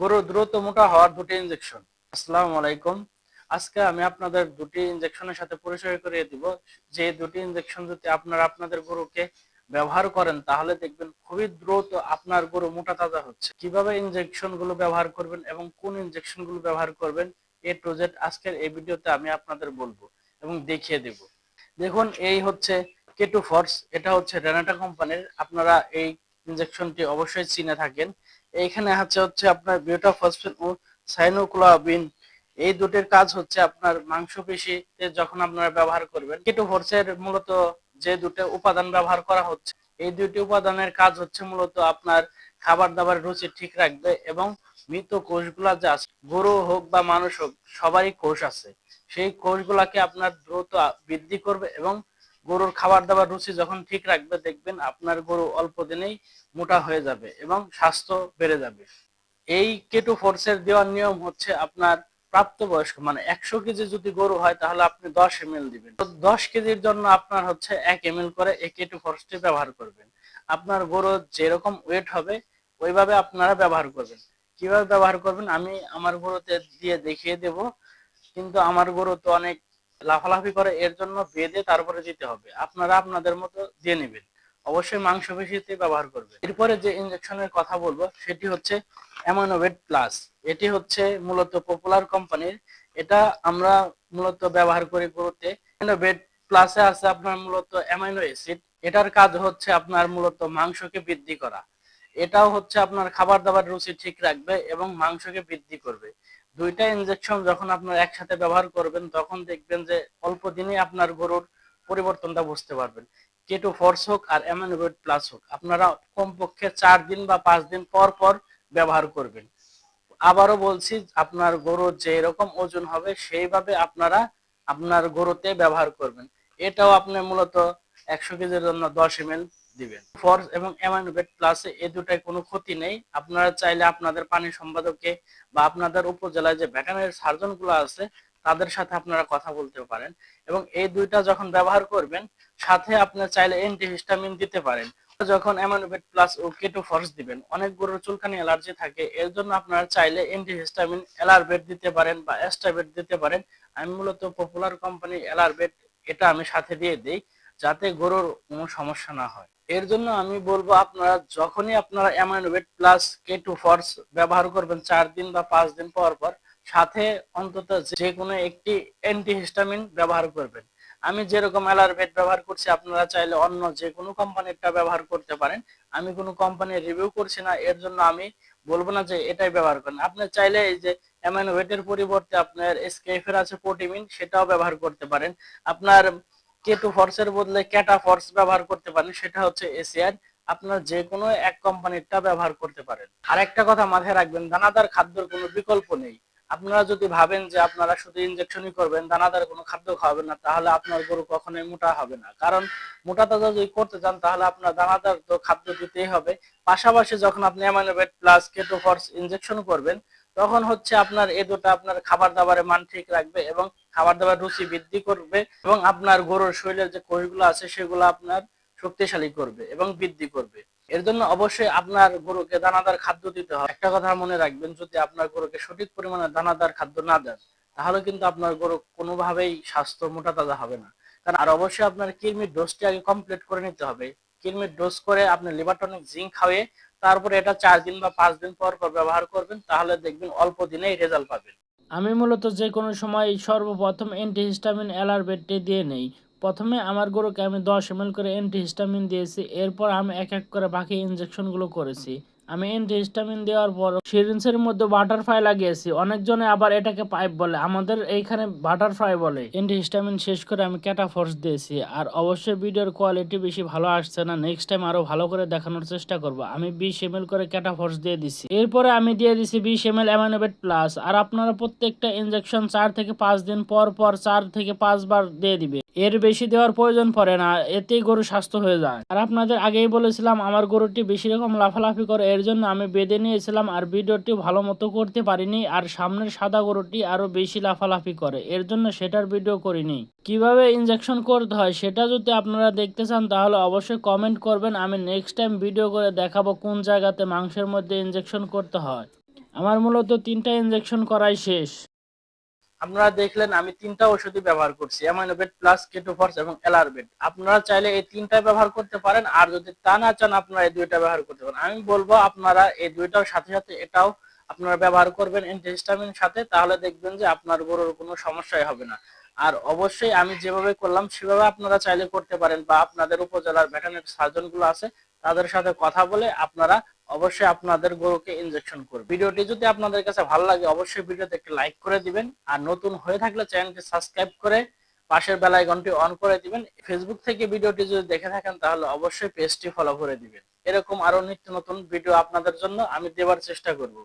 গরু দ্রুত মোটা হওয়ার দুটি ইনজেকশন আসসালামু আলাইকুম। আজকে আমি আপনাদের দুটি ইনজেকশনের সাথে পরিচয় করিয়ে দিব। যে দুটি ইনজেকশন যদি আপনারা আপনাদের গরুকে ব্যবহার করেন, তাহলে দেখবেন খুবই দ্রুত আপনার গরু মোটা তাজা হচ্ছে। কীভাবে ইনজেকশনগুলো ব্যবহার করবেন এবং কোন ইনজেকশনগুলো ব্যবহার করবেন, এ টু জেড আজকের এই ভিডিওতে আমি আপনাদের বলব এবং দেখিয়ে দেব। দেখুন, এই হচ্ছে কেটু ফোর্স এটা হচ্ছে রেনাটা কোম্পানির। আপনারা এই ইনজেকশনটি অবশ্যই চিনে থাকেন। এইখানে হচ্ছে হচ্ছে আপনার বিউটা ফসফেট ও সাইনোক্লোবিন এই দুটির কাজ হচ্ছে আপনার মাংসপেশিতে যখন আপনারা ব্যবহার করবেন কেটু ফোর্সের মূলত যে দুটো উপাদান ব্যবহার করা হচ্ছে, এই দুটি উপাদানের কাজ হচ্ছে মূলত আপনার খাবার দাবার রুচি ঠিক রাখবে এবং মৃত কোষগুলা যা আছে, গরু হোক বা মানুষ হোক, সবারই কোষ আছে। সেই কোষগুলাকে আপনার দ্রুত বৃদ্ধি করবে এবং গরুর খাবার দাবার রুচি যখন ঠিক রাখবে, দেখবেন আপনার গরু অল্প দিনেই মোটা হয়ে যাবে এবং স্বাস্থ্য বেড়ে যাবে। এই কেটু ফোর্সের দেওয়ার নিয়ম হচ্ছে আপনার প্রাপ্তবয়স্ক মানে একশো কেজি যদি গরু হয়, তাহলে আপনি দশ এম দিবেন। তো দশ কেজির জন্য আপনার হচ্ছে এক এম করে এই কেটু ফোর্সটি ব্যবহার করবেন। আপনার গরু যেরকম ওয়েট হবে, ওইভাবে আপনারা ব্যবহার করবেন। কীভাবে ব্যবহার করবেন, আমি আমার গরুতে দিয়ে দেখিয়ে দেব। কিন্তু আমার গরু তো অনেক লাফালাফি করে, এর জন্য বেঁধে তারপরে দিতে হবে। আপনারা আপনাদের মতো দিয়ে নেবেন। অবশ্যই মাংসপেশিতে ব্যবহার করবে এরপরে যে ইনজেকশনের কথা বলব, সেটি হচ্ছে অ্যামানোভেট প্লাস এটি হচ্ছে মূলত পপুলার কোম্পানির এটা আমরা মূলত ব্যবহার করি গরুতে অ্যামানোভেট প্লাসে আছে আপনার মূলত অ্যামাইনো অ্যাসিড এটার কাজ হচ্ছে আপনার মূলত মাংসকে বৃদ্ধি করা। এটাও হচ্ছে আপনার খাবার দাবার রুচি ঠিক রাখবে এবং মাংসকে বৃদ্ধি করবে। দুইটা ইনজেকশন যখন আপনার একসাথে ব্যবহার করবেন, তখন দেখবেন যে অল্প দিনে আপনার গরুর পরিবর্তনটা বুঝতে পারবেন। কেটো ফোর্স হোক আর অ্যামানোভেট প্লাস হোক, আপনারা কমপক্ষে চার দিন বা পাঁচ দিন পর পর ব্যবহার করবেন। আবারও বলছি, আপনার গরুর যে রকম ওজন হবে, সেইভাবে আপনারা আপনার গরুতে ব্যবহার করবেন। এটাও আপনি মূলত একশো কেজির জন্য দশ এম দিবেন। ফর্স এবং অ্যামাইনোভেট প্লাসে এ দুটায় কোনো ক্ষতি নেই। আপনারা চাইলে আপনাদের পানি সম্পাদককে বা আপনাদের উপজেলায় যে ভেটেনারি সার্জনগুলো আছে, তাদের সাথে আপনারা কথা বলতে পারেন। এবং এই দুইটা যখন ব্যবহার করবেন, সাথে আপনি চাইলে অ্যান্টিহিস্টামিন দিতে পারেন। যখন অ্যামানোভেট প্লাস ও কেটো ফর্স দিবেন, অনেক গরুর চুলকানি অ্যালার্জি থাকে, এর জন্য আপনারা চাইলে অ্যান্টিহিস্টামিন এলারবেট দিতে পারেন বা অ্যাস্টাবেট দিতে পারেন। আমি মূলত পপুলার কোম্পানি এলারবেট এটা আমি সাথে দিয়ে দিই, যাতে গরুর কোনো সমস্যা না হয়। এর জন্য আমি বলব আপনারা যখনই আপনারা অ্যামাইনোভেট প্লাস কে টু ফর্স ব্যবহার করবেন চার দিন বা পাঁচ দিন পর পর, সাথে অন্তত যে কোনো একটি অ্যান্টিহিস্টামিন ব্যবহার করবেন। আমি যেরকম অ্যালারভেট ব্যবহার করছি, আপনারা চাইলে অন্য যে কোনো কোম্পানিরটা ব্যবহার করতে পারেন। আমি কোনো কোম্পানির রিভিউ করছি না, এর জন্য আমি বলব না যে এটাই ব্যবহার করেন। আপনি চাইলে এই যে অ্যামাইনোভেটের পরিবর্তে আপনার এসকেফের আছে প্রোটিমিন সেটাও ব্যবহার করতে পারেন। আপনার কেটু ফর্সের বদলে ক্যাটা ফর্স ব্যবহার করতে পারেন, সেটা হচ্ছে এসিআর আপনার যে কোনো এক কোম্পানিরটা ব্যবহার করতে পারেন। আর একটা কথা মাথায় রাখবেন, দানাদার খাদ্যের কোনো বিকল্প নেই। আপনারা যদি ভাবেন যে আপনারা শুধু ইনজেকশনই করবেন, দানাদার কোনো খাদ্য খাওয়াবেন না, তাহলে আপনার গরু কখনোই মোটা হবে না। কারণ মোটা তাজা যদি করতে চান, তাহলে আপনার দানাদার তো খাদ্য দিতেই হবে। পাশাপাশি যখন আপনি Aminovet plus keto force injection করবেন তখন হচ্ছে আপনার এ দুটো আপনার খাবার দাবারের মান ঠিক রাখবে এবং খাবার দাবার রুচি বৃদ্ধি করবে এবং আপনার গরুর শরীরের যে কোষগুলো আছে সেগুলো আপনার শক্তিশালী করবে এবং বৃদ্ধি করবে। এর জন্য অবশ্যই আপনার গরুকে দানাদার খাদ্য দিতে হবে। একটা কথা মনে রাখবেন, যদি আপনার গরুকে সঠিক পরিমাণে দানাদার খাদ্য না দেন, তাহলে কিন্তু আপনার গরু কোনোভাবেই স্বাস্থ্য মোটা তাজা হবে না। কারণ আর অবশ্যই আপনার কিরমির ডোজটি আগে কমপ্লিট করে নিতে হবে। কিরমির ডোজ করে আপনি লিভারটনিক জিঙ্ক খাওয়িয়ে তারপরে এটা চার দিন বা পাঁচ দিন পর পর ব্যবহার করবেন, তাহলে দেখবেন অল্প দিনেই রেজাল্ট পাবেন। আমি মূলত যে কোনো সময় সর্বপ্রথম অ্যান্টিহিস্টামিন অ্যালারবেটটি দিয়ে নেই। প্রথমে আমার গরুকে আমি দশ এম করে অ্যান্টিহিস্টামিন দিয়েছি, এরপর আমি এক এক করে বাকি ইনজেকশনগুলো করেছি। আমি অ্যান্টিহিস্টামিন দেওয়ার পর সিরিঞ্জের মধ্যে বাটারফ্লাই লাগিয়েছি। অনেকজনে আবার এটাকে পাইপ বলে। আমাদের এইখানে বাটারফ্লাই বলে। অ্যান্টিহিস্টামিন শেষ করে আমি ক্যাটাফোর্স দিয়েছি। আর অবশ্যই ভিডিওর কোয়ালিটি বেশি ভালো আসছে না। নেক্সট টাইম আরও ভালো করে দেখানোর চেষ্টা করব। আমি বিশ এম করে ক্যাটাফোর্স দিয়ে দিছি। এরপরে আমি দিয়ে দিছি বিশ এম এল অ্যামানোভেট প্লাস আর আপনারা প্রত্যেকটা ইনজেকশন চার থেকে পাঁচ দিন পর পর চার থেকে পাঁচবার দিয়ে দিবে। এর বেশি দেওয়ার প্রয়োজন পড়ে না, এতেই গরু স্বাস্থ্য হয়ে যায়। আর আপনাদের আগেই বলেছিলাম, আমার গরুটি বেশি রকম লাফালাফি করে, এর জন্য আমি বেঁধে নিয়েছিলাম আর ভিডিওটি ভালো মতো করতে পারিনি আর সামনের সাদা গরুটি আরও বেশি লাফালাফি করে, এর জন্য সেটার ভিডিও করিনি। কীভাবে ইনজেকশন করতে হয় সেটা যদি আপনারা দেখতে চান, তাহলে অবশ্যই কমেন্ট করবেন, আমি নেক্সট টাইম ভিডিও করে দেখাবো কোন জায়গাতে মাংসের মধ্যে ইনজেকশন করতে হয়। আমার মূলত তিনটা ইনজেকশন করাই শেষ। আপনারা দেখলেন আমি তিনটা ওষুধই ব্যবহার করছি অ্যামাইনোবেট প্লাস কেটোফর্স এবং এলারবেট আপনারা চাইলে এই তিনটা ব্যবহার করতে পারেন, আর যদি তা না চান, আপনারা এই দুইটা ব্যবহার করতে পারেন। আমি বলব, আপনারা এই দুইটার সাথে সাথে এটাও আপনারা ব্যবহার করবেন অ্যান্টিহিস্টামিন সাথে, তাহলে দেখবেন যে আপনার গরুর কোনো সমস্যাই হবে না। আর অবশ্যই আমি যেভাবে করলাম, সেভাবে আপনারা চাইলে করতে পারেন, বা আপনাদের উপজেলার ভেটেরিনারি সার্জনগুলো আছে তাদের সাথে কথা বলে আপনারা অবশ্যই আপনাদের গরুকে ইনজেকশন করবেন। ভিডিওটি যদি আপনাদের কাছে ভালো লাগে, অবশ্যই ভিডিওতে একটি লাইক করে দিবেন। আর নতুন হয়ে থাকলে চ্যানেলটি সাবস্ক্রাইব করে পাশের বেল আইকনটি অন করে দিবেন। ফেসবুক থেকে ভিডিওটি যদি দেখে থাকেন, তাহলে অবশ্যই পেজটি ফলো করে দিবেন। এরকম আরও নিত্য নতুন ভিডিও আপনাদের জন্য আমি দেওয়ার চেষ্টা করব।